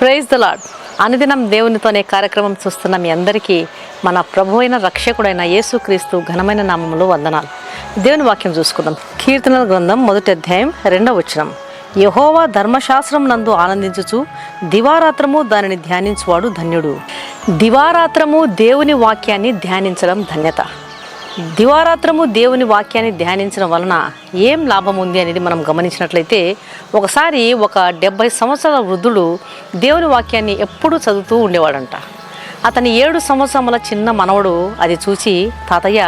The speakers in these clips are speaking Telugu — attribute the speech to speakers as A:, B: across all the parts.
A: ప్రైజ్ ద లాడ్ అనుదినం దేవునితోనే కార్యక్రమం చూస్తున్న మీ అందరికీ మన ప్రభు అయిన రక్షకుడైన యేసుక్రీస్తు ఘనమైన నామములు వందనాలు. దేవుని వాక్యం చూసుకుందాం. కీర్తనల గ్రంథం మొదటి అధ్యాయం రెండవ వచనం. యహోవా ధర్మశాస్త్రం నందు ఆనందించుచు దివారాత్రము దానిని ధ్యానించువాడు ధన్యుడు. దివారాత్రము దేవుని వాక్యాన్ని ధ్యానించడం ధన్యత. దివారాత్రము దేవుని వాక్యాన్ని ధ్యానించడం వలన ఏం లాభం ఉంది అనేది మనం గమనించినట్లయితే ఒకసారి ఒక డెబ్బై సంవత్సరాల వృద్ధుడు దేవుని వాక్యాన్ని ఎప్పుడూ చదువుతూ ఉండేవాడంట. అతని ఏడు సంవత్సరముల చిన్న మనవడు అది చూసి తాతయ్య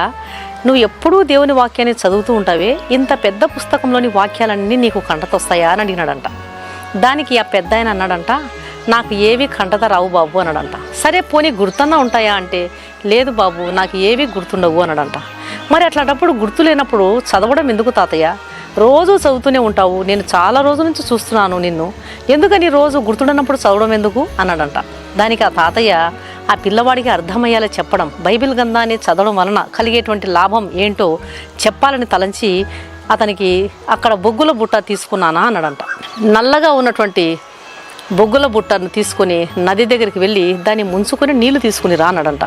A: నువ్వు ఎప్పుడూ దేవుని వాక్యాన్ని చదువుతూ ఉంటావే? ఇంత పెద్ద పుస్తకంలోని వాక్యాలన్నీ నీకు కంటతొస్తాయా? అని అడిగినాడంట. దానికి ఆ పెద్ద ఆయన అన్నాడంట నాకు ఏవి కంటత రావు బాబు అన్నాడంట. సరే పోనీ గుర్తన్నా ఉంటాయా అంటే లేదు బాబు నాకు ఏవి గుర్తుండవు అన్నాడంట. మరి అట్లాంటప్పుడు గుర్తు లేనప్పుడు చదవడం ఎందుకు తాతయ్య? రోజు చదువుతూనే ఉంటావు నేను చాలా రోజుల నుంచి చూస్తున్నాను నిన్ను. ఎందుకని రోజు గుర్తుండనప్పుడు చదవడం ఎందుకు అన్నాడంట. దానికి ఆ తాతయ్య ఆ పిల్లవాడికి అర్థమయ్యేలా చెప్పడం బైబిల్ గ్రంథాన్ని చదవడం వలన కలిగేటువంటి లాభం ఏంటో చెప్పాలని తలంచి అతనికి అక్కడ బొగ్గుల బుట్ట తీసుకున్నానా అన్నాడంట. నల్లగా ఉన్నటువంటి బొగ్గుల బుట్టను తీసుకొని నది దగ్గరికి వెళ్ళి దాన్ని ముంచుకొని నీళ్ళు తీసుకుని రానడంట.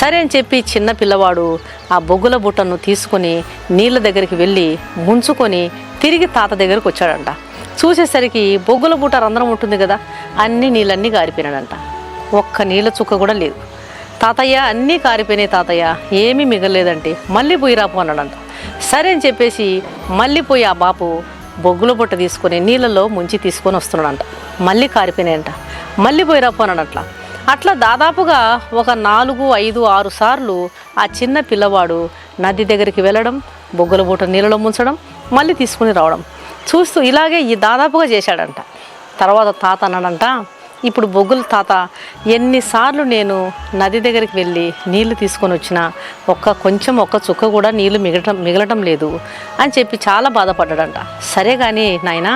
A: సరే అని చెప్పి చిన్న పిల్లవాడు ఆ బొగ్గుల బుట్టను తీసుకొని నీళ్ళ దగ్గరికి వెళ్ళి ముంచుకొని తిరిగి తాత దగ్గరికి వచ్చాడంట. చూసేసరికి బొగ్గుల బుట్ట రంధ్రం ఉంటుంది కదా అన్ని నీళ్ళన్నీ గారిపోయినాడంట. ఒక్క నీళ్ళ చుక్క కూడా లేదు. తాతయ్య అన్నీ కారిపోయినాయి తాతయ్య ఏమీ మిగలేదంటే మళ్ళీ పోయి రాపు అన్నాడంట. సరే అని చెప్పేసి మళ్ళీ పోయి ఆ బాపు బొగ్గుల బుట్ట తీసుకొని నీళ్ళలో ముంచి తీసుకొని వస్తున్నాడంట. మళ్ళీ కారిపోయినాయంట. మళ్ళీ పోయి రాపు అట్లా దాదాపుగా ఒక నాలుగు ఐదు ఆరు సార్లు ఆ చిన్న పిల్లవాడు నది దగ్గరికి వెళ్ళడం బొగ్గుల బుట్ట నీళ్ళలో ముంచడం మళ్ళీ తీసుకుని రావడం. చూస్తూ ఇలాగే ఈ దాదాపుగా చేశాడంట. తర్వాత తాత అన్నాడంట ఇప్పుడు బొగ్గుల తాత ఎన్నిసార్లు నేను నది దగ్గరికి వెళ్ళి నీళ్ళు తీసుకొని వచ్చినా ఒక్క కొంచెం ఒక్క చుక్క కూడా నీళ్ళు మిగలటం మిగలటం లేదు అని చెప్పి చాలా బాధపడ్డాడంట. సరే కానీ నాయనా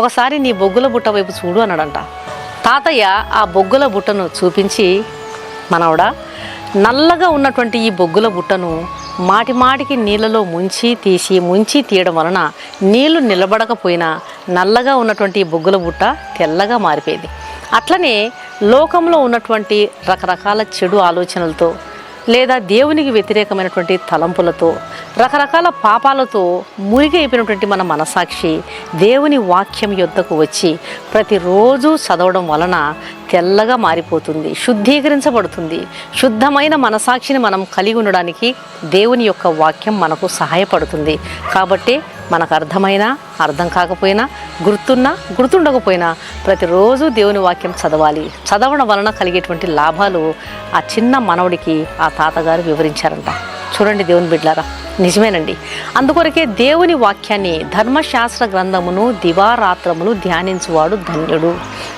A: ఒకసారి నీ బొగ్గుల బుట్ట వైపు చూడు అన్నాడంట. తాతయ్య ఆ బొగ్గుల బుట్టను చూపించి మనవడా నల్లగా ఉన్నటువంటి ఈ బొగ్గుల బుట్టను మాటి మాటికి నీళ్ళలో ముంచి తీసి ముంచి తీయడం వలన నీళ్ళు నిలబడకపోయినా నల్లగా ఉన్నటువంటి ఈ బొగ్గుల బుట్ట తెల్లగా మారిపోయింది. అట్లనే లోకంలో ఉన్నటువంటి రకరకాల చెడు ఆలోచనలతో లేదా దేవునికి వ్యతిరేకమైనటువంటి తలంపులతో రకరకాల పాపాలతో మురిగి అయిపోయినటువంటి మన మనసాక్షి దేవుని వాక్యం యొద్దకు వచ్చి ప్రతిరోజు చదవడం వలన తెల్లగా మారిపోతుంది శుద్ధీకరించబడుతుంది. శుద్ధమైన మనసాక్షిని మనం కలిగి ఉండడానికి దేవుని యొక్క వాక్యం మనకు సహాయపడుతుంది. కాబట్టి మనకు అర్థమైనా అర్థం కాకపోయినా గుర్తున్నా గుర్తుండకపోయినా ప్రతిరోజు దేవుని వాక్యం చదవాలి. చదవడం వలన కలిగేటువంటి లాభాలు ఆ చిన్న మనవడికి ఆ తాతగారు వివరించారంట. చూడండి దేవుని బిడ్లారా. నిజమేనండి. అందుకొరకే దేవుని వాక్యాన్ని ధర్మశాస్త్ర గ్రంథమును దివారాత్రమును ధ్యానించువాడు ధన్యుడు.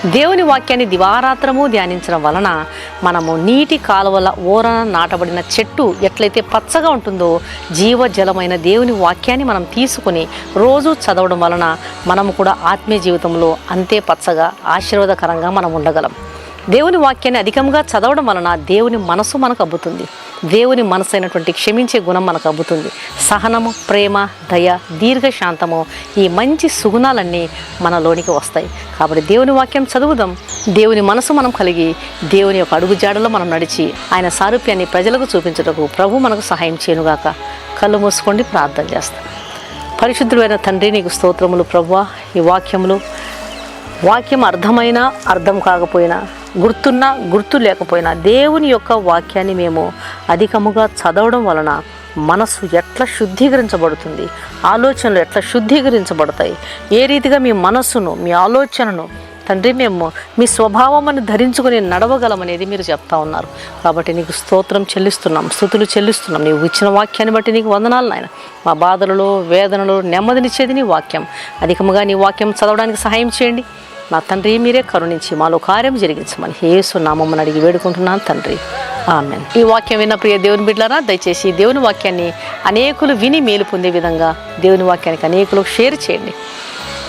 A: దేవుని వాక్యాన్ని దివారాత్రము ధ్యానించడం వలన మనము నీటి కాలువల ఓరన నాటబడిన చెట్టు ఎట్లయితే పచ్చగా ఉంటుందో జీవజలమైన దేవుని వాక్యాన్ని మనం తీసుకుని రోజు చదవడం వలన మనము కూడా ఆత్మీయ జీవితంలో అంతే పచ్చగా ఆశీర్వాదకరంగా మనం ఉండగలం. దేవుని వాక్యాన్ని అధికంగా చదవడం వలన దేవుని మనసు మనకు అబ్బుతుంది. దేవుని మనసు అయినటువంటి క్షమించే గుణం మనకు అబ్బుతుంది. సహనము ప్రేమ దయ దీర్ఘశాంతము ఈ మంచి సుగుణాలన్నీ మనలోనికి వస్తాయి. కాబట్టి దేవుని వాక్యం చదువుదాం. దేవుని మనసు మనం కలిగి దేవుని యొక్క అడుగుజాడలో మనం నడిచి ఆయన సారూప్యాన్ని ప్రజలకు చూపించుటకు ప్రభు మనకు సహాయం చేయనుగాక. కళ్ళు మూసుకోండి ప్రార్థన చేస్తాం. పరిశుద్ధుడైన తండ్రి నీకు స్తోత్రములు ప్రభు ఈ వాక్యములు వాక్యం అర్థమైనా అర్థం కాకపోయినా గుర్తున్నా గుర్తు లేకపోయినా దేవుని యొక్క వాక్యాన్ని మేము అధికముగా చదవడం వలన మనస్సు ఎట్లా శుద్ధీకరించబడుతుంది ఆలోచనలు ఎట్లా శుద్ధీకరించబడతాయి ఏ రీతిగా మీ మనస్సును మీ ఆలోచనను తండ్రి మేము మీ స్వభావమును ధరించుకుని నడవగలమనేది మీరు చెప్తా ఉన్నారు. కాబట్టి నీకు స్తోత్రం చెల్లిస్తున్నాం స్థుతులు చెల్లిస్తున్నాం. నీవు ఇచ్చిన వాక్యాన్ని బట్టి నీకు వందనాలు నాయన. మా బాధలలో వేదనలో నెమ్మదినిచ్చేది నీ వాక్యం. అధికముగా నీ వాక్యం చదవడానికి సహాయం చేయండి. నా తండ్రి మీరే కరుణించి మాలో కార్యం జరిగించమని యేసు నామమ్మని అడిగి వేడుకుంటున్నాను తండ్రి. ఆమె ఈ వాక్యం విన్న ప్రియ దేవుని బిడ్డలారా దయచేసి దేవుని వాక్యాన్ని అనేకులు విని మేలు పొందే విధంగా దేవుని వాక్యానికి అనేకులు షేర్ చేయండి.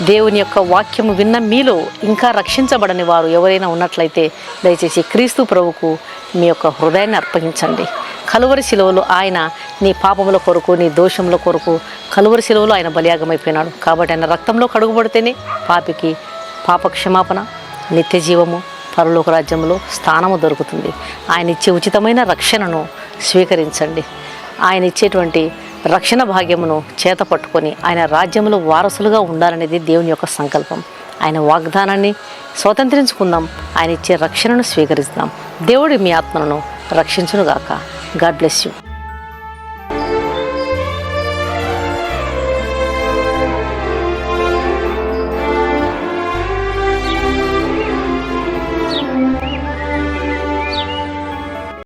A: దేవుని యొక్క వాక్యము విన్న మీలో ఇంకా రక్షించబడని వారు ఎవరైనా ఉన్నట్లయితే దయచేసి క్రీస్తు ప్రభుకు మీ యొక్క హృదయాన్ని అర్పగించండి కలువరి శిలువలో ఆయన నీ పాపముల కొరకు నీ దోషముల కొరకు కలువరి శిలువలో ఆయన బలియాగమైపోయినాడు. కాబట్టి ఆయన రక్తంలో కడుగుబడితేనే పాపికి పాప క్షమాపణ నిత్య జీవము పరలోక రాజ్యంలో స్థానము దొరుకుతుంది. ఆయన ఇచ్చే ఉచితమైన రక్షణను స్వీకరించండి. ఆయన ఇచ్చేటువంటి రక్షణ భాగ్యమును చేత పట్టుకొని ఆయన రాజ్యంలో వారసులుగా ఉండాలనేది దేవుని యొక్క సంకల్పం. ఆయన వాగ్దానాన్ని స్వతంత్రించుకుందాం. ఆయన ఇచ్చే రక్షణను స్వీకరిస్తాం. దేవుడి మీ ఆత్మను రక్షించునుగాక. God bless you.